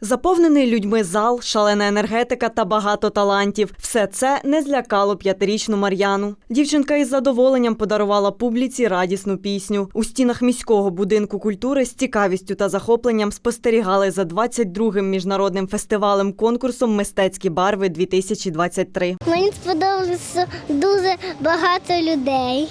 Заповнений людьми зал, шалена енергетика та багато талантів. Все це не злякало п'ятирічну Мар'яну. Дівчинка із задоволенням подарувала публіці радісну пісню. У стінах міського будинку культури з цікавістю та захопленням спостерігали за 22-м міжнародним фестивалем конкурсом Мистецькі барви 2023 Мені сподобалося дуже багато людей.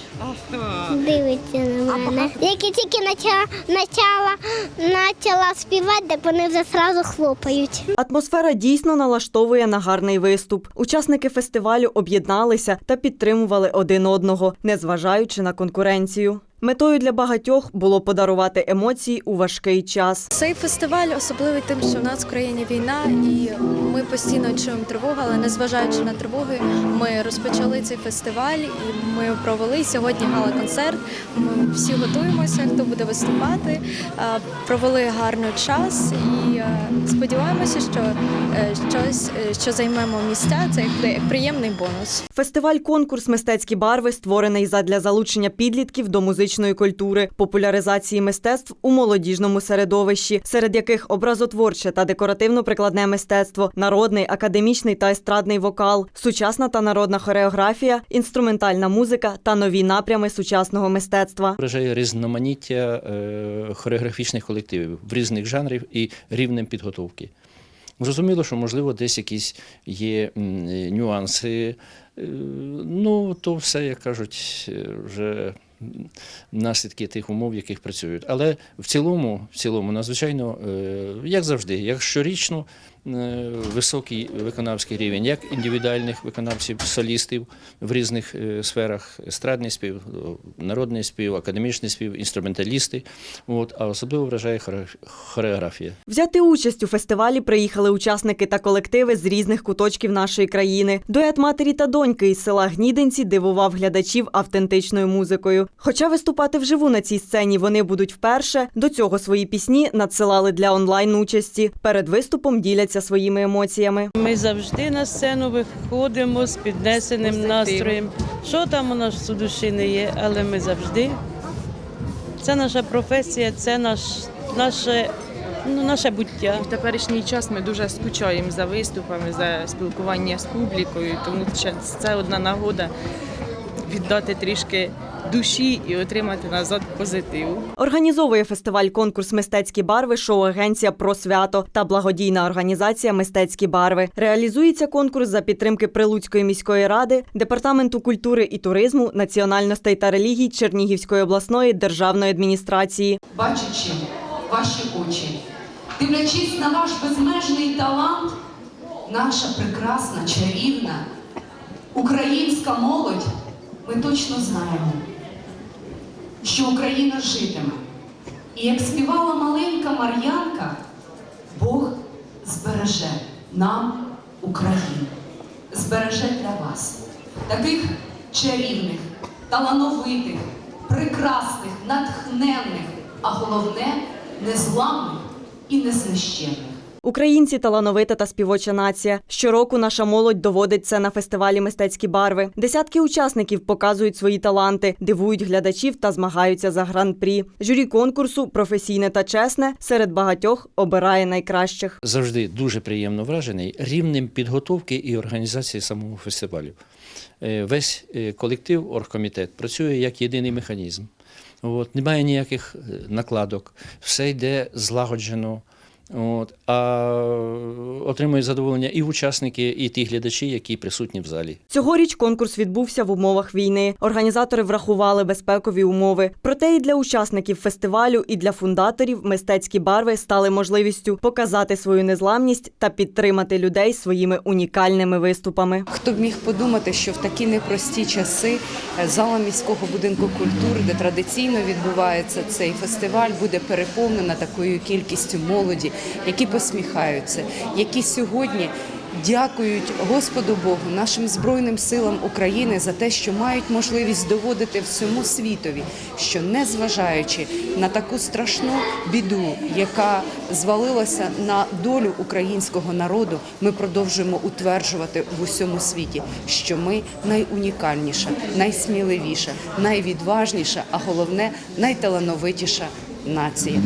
Дивиться на мене. Як я тільки почала, почала, почала співати, так вони вже одразу хлопають. Атмосфера дійсно налаштовує на гарний виступ. Учасники фестивалю об'єдналися та підтримували один одного, незважаючи на конкуренцію. Метою для багатьох було подарувати емоції у важкий час. Цей фестиваль особливий тим, що в нас в країні війна, і ми постійно чуємо тривогу, але незважаючи на тривоги, ми розпочали цей фестиваль і ми провели сьогодні гала-концерт. Ми всі готуємося, хто буде виступати. Провели гарно час і сподіваємося, що е, щось, е, що займемо місця, це приємний бонус. Фестиваль-конкурс Мистецькі барви створений задля залучення підлітків до музичної культури, популяризації мистецтв у молодіжному середовищі, серед яких образотворче та декоративно-прикладне мистецтво, народний, академічний та естрадний вокал, сучасна та народна хореографія, інструментальна музика та нові напрями сучасного мистецтва. вражає різноманіття е, хореографічних колективів в різних жанрів і рівнем підготовки. Зрозуміло, що можливо десь якісь є е, нюанси. Е, Ну, то все, як кажуть, е, вже наслідки тих умов, в яких працюють. Але в цілому, в цілому, надзвичайно, як завжди, як щорічно, високий виконавський рівень, як індивідуальних виконавців, солістів в різних е, сферах: естрадний спів, народний спів, академічний спів, інструменталісти. От, а особливо вражає хореографія. Взяти участь у фестивалі приїхали учасники та колективи з різних куточків нашої країни. Дует матері та доньки із села Гнідинці дивував глядачів автентичною музикою. Хоча виступати вживу на цій сцені вони будуть вперше, до цього свої пісні надсилали для онлайн участі. Перед виступом діляться своїми емоціями. Ми завжди на сцену виходимо з піднесеним настроєм. Що там у нас у душі не є, але ми завжди. Це наша професія, це наш, наше, ну, наше буття. В теперішній час ми дуже скучаємо за виступами, за спілкування з публікою, тому що це одна нагода віддати трішки душі і отримати назад позитив. Організовує фестиваль-конкурс Мистецькі барви шоу-агенція про свято та благодійна організація Мистецькі барви. Реалізується конкурс за підтримки Прилуцької міської ради, департаменту культури і туризму, національностей та релігій Чернігівської обласної державної адміністрації. бачачи ваші очі, дивлячись на ваш безмежний талант, наша прекрасна, чарівна українська молодь, ми точно знаємо, що Україна житиме. І як співала маленька Мар'янка, Бог збереже нам Україну, збереже для вас таких чарівних, талановитих, прекрасних, натхненних, а головне незламних і незнищенних. Українці талановита та співоча нація. Щороку наша молодь доводить це на фестивалі Мистецькі барви. Десятки учасників показують свої таланти, дивують глядачів та змагаються за гран-прі. Журі конкурсу професійне та чесне серед багатьох обирає найкращих. Завжди дуже приємно вражений рівнем підготовки і організації самого фестивалю. Е, Весь е, колектив, оргкомітет працює як єдиний механізм. От, немає ніяких е, накладок, все йде злагоджено. От, а отримують задоволення і учасники, і ті глядачі, які присутні в залі. Цьогоріч конкурс відбувся в умовах війни. Організатори врахували безпекові умови. Проте і для учасників фестивалю, і для фундаторів мистецькі барви стали можливістю показати свою незламність та підтримати людей своїми унікальними виступами. Хто б міг подумати, що в такі непрості часи е, зала міського будинку культури, де традиційно відбувається цей фестиваль, буде переповнена такою кількістю молоді, які посміхаються, які сьогодні. Дякують Господу Богу, нашим збройним силам України за те, що мають можливість доводити всьому світові, що незважаючи на таку страшну біду, яка звалилася на долю українського народу, ми продовжуємо утверджувати в усьому світі, що ми найунікальніша, найсміливіша, найвідважніша, а головне найталановитіша нація.